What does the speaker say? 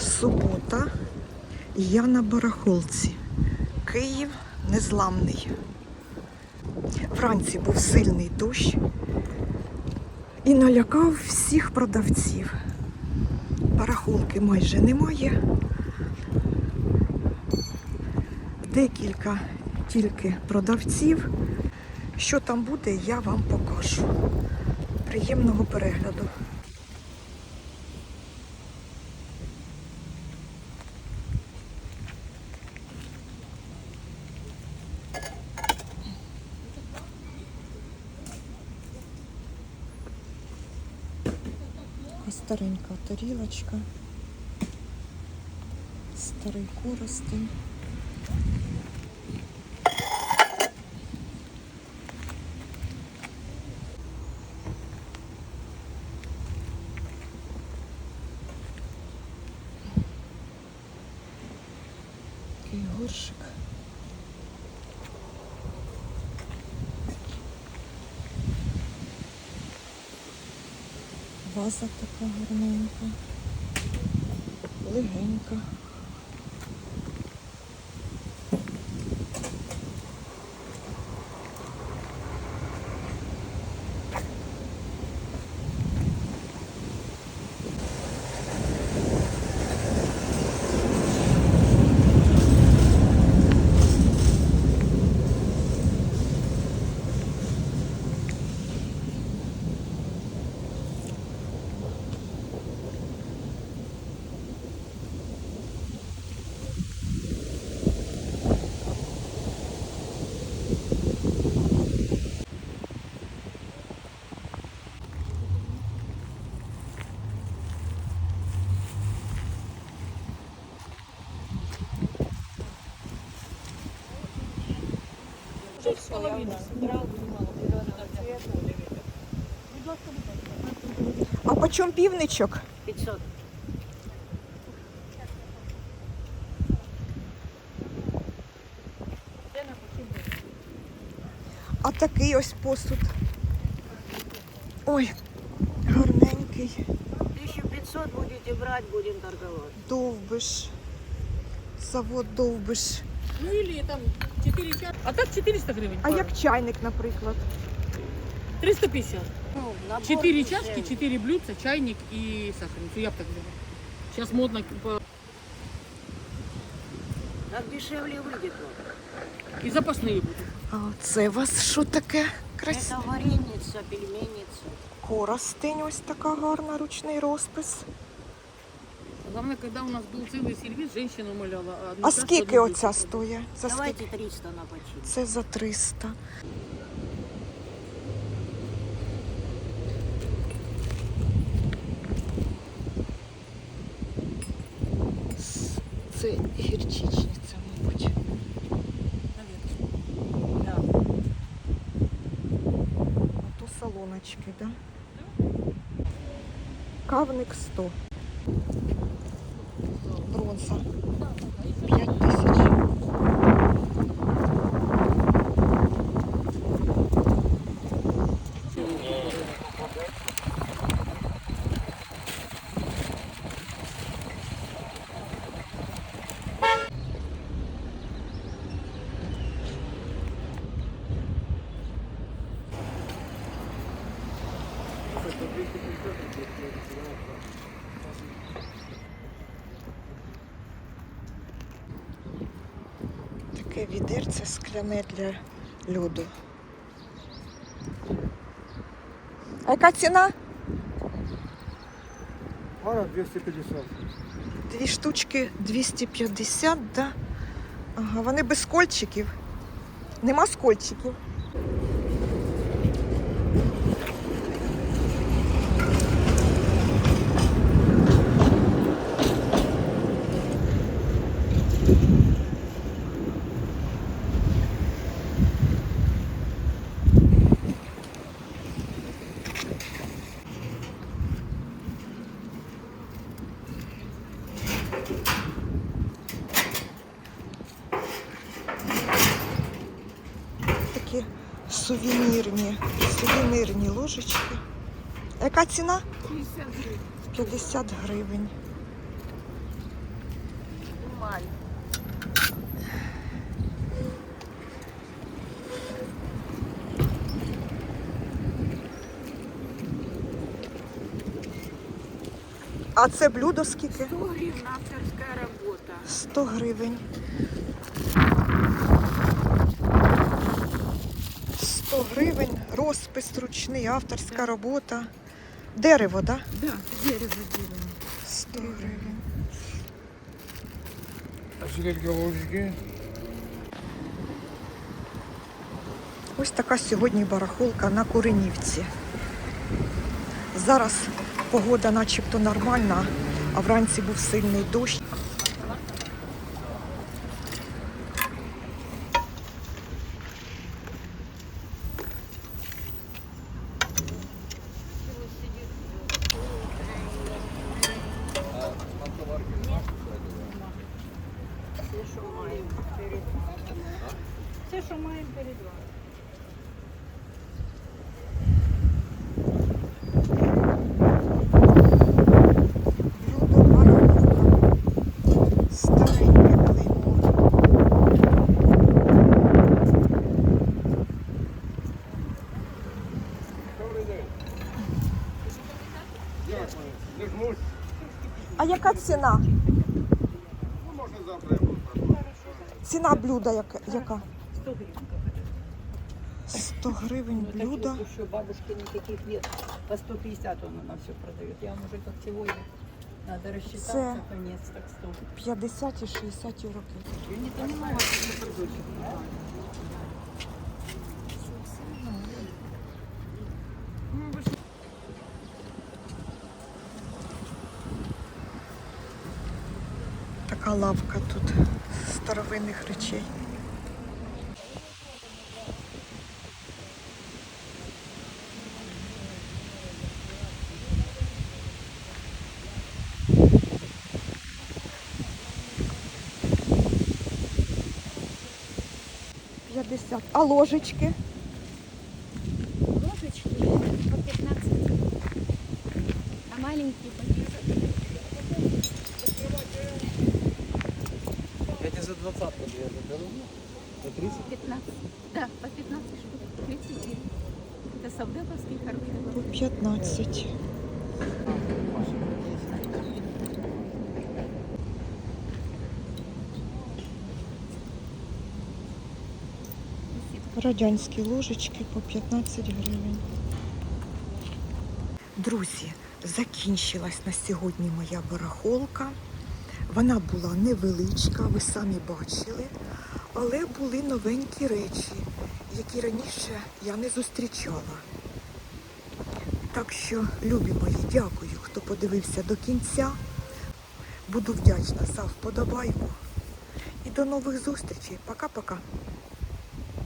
Субота. і Я на барахолці. Київ незламний. Вранці був сильний дощ і налякав всіх продавців. Барахолки майже немає. Декілька тільки продавців. Що там буде, я вам покажу. Приємного перегляду. Ось старенька тарілочка. Старий коростень. Такий горшик. Ваза така гарненька, легенька. А по чому півничок? 500. А такий ось посуд. Ой, гарненький. 1500 будете брать, будем торговать. Довбиш. Завод довбиш. Ну или там 4 часа. А так 400 гривен. А як чайник, наприклад? 350. Ну, набор 4 дешевле. чашки, 4 блюдца, чайник и сахарницу. Я бы так взяла. Сейчас модно по- Так дешевле выйдет вам. и запасные будут. А це у вас що таке? Красиве. Это вареница, пельменница. Коростень, ось така гарна, ручний розпис. Главное, когда у нас был целый сервис, женщина умоляла. А скільки оця стоїть? За Давайте скільки? 300 на почин. Це за 300. Це гірчичниця, мабуть. Да. А то салоночки, да? Кавник 100. Бронза. 5 тисяч. Таке відерце скляне для льоду. А яка ціна? Пара 250. Дві штучки 250, да? Ага, вони без кольчиків. Нема скольчиків. Сувенірні, сувенірні ложечки. Яка ціна? 50 гривень. эмаль. А це блюдо скільки? 100 гривен авторская работа. 100 гривень. 100 гривень, розпис ручний, авторська робота. Дерево, так? Да? Да, дерево сделано. 100 гривень. А скільки ложки? Ось така сьогодні барахолка на Куренівці. Зараз погода начебто нормальна, а вранці був сильний дощ. Що маємо перед вами. А яка ціна? Ну, можна завтра я буду працювати. Ціна блюда яка? Яка? 100 гривен. 100 гривень блюдо. Еще бабушки никаких нет. По 150 он она все продает. Я вам уже как сегодня. Надо рассчитаться, Це- конец, так 100. 50 і 60 років. Я не понимаю, что это продукт. Така лавка тут старовинних речей. П'ятдесят. А ложечки? Ложечки по 15, а маленькие по 10. Я тебе за двадцатку две заберу. За 30? 15. Да, по 15 штук. 30 гривен. Это савдеповский хороший. По 15. Радянські ложечки по 15 гривень. Друзі, закінчилась на сьогодні моя барахолка. Вона була невеличка, ви самі бачили, але були новенькі речі, які раніше я не зустрічала. Так що, любі мої, дякую, хто подивився до кінця. Буду вдячна за вподобайку. І до нових зустрічей. Пока-пока.